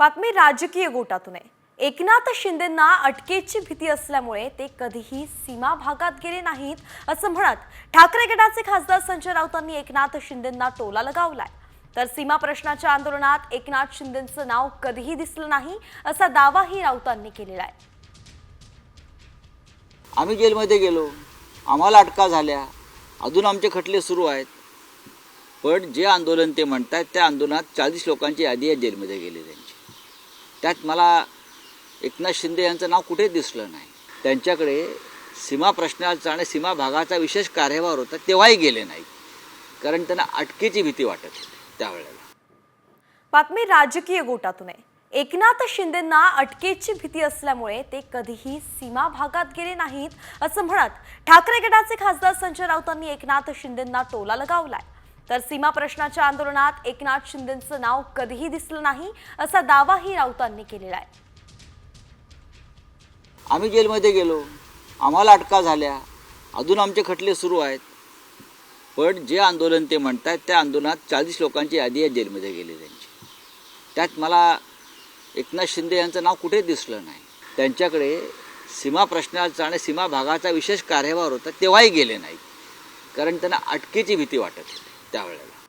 बातमी राजकीय गोटातून आहे. एकनाथ शिंदेंना अटकेची भीती असल्यामुळे ते कधीही सीमा भागात गेले नाहीत असं म्हणत ठाकरे गटाचे खासदार संजय राऊतांनी एकनाथ शिंदेंना टोला लगावलाय. तर सीमा प्रश्नाच्या आंदोलनात एकनाथ शिंदेंचं नाव कधीही दिसलं नाही असा दावाही राऊतांनी केलेला आहे. आम्ही जेलमध्ये गेलो. आम्हाला अटका झाल्या. अजून आमचे खटले सुरू आहेत. पण जे आंदोलन ते म्हणतात त्या आंदोलनात चाळीस लोकांची यादी आहे जेलमध्ये गेलेली आहे. त्यात मला एकनाथ शिंदे यांचं नाव कुठेच दिसलं नाही. त्यांच्याकडे सीमा प्रश्नाचा आणि सीमा भागाचा विशेष कार्यभार होता तेव्हाही गेले नाही. कारण त्यांना अटकेची भीती वाटत होती त्यावेळेला. बातमी राजकीय गोटातून आहे. एकनाथ शिंदेंना अटकेची भीती असल्यामुळे ते कधीही सीमा भागात गेले नाहीत असं म्हणत ठाकरे गटाचे खासदार संजय राऊतांनी एकनाथ शिंदेंना टोला लगावलाय. तर सीमा प्रश्नाच्या आंदोलनात एकनाथ शिंदेंचं नाव कधीही दिसलं नाही असा दावाही राऊतांनी केलेला आहे. आम्ही जेलमध्ये गेलो. आम्हाला अटका झाल्या. अजून आमचे खटले सुरू आहेत. पण जे आंदोलन ते म्हणतात त्या आंदोलनात चाळीस लोकांची यादी आहे जेलमध्ये गेली त्यांची त्यात मला एकनाथ शिंदे यांचं नाव कुठे दिसलं नाही. त्यांच्याकडे सीमा प्रश्नाचा आणि सीमा भागाचा विशेष कार्यभार होता तेव्हाही गेले नाही कारण त्यांना अटकेची भीती वाटत होती. त्यावेळेला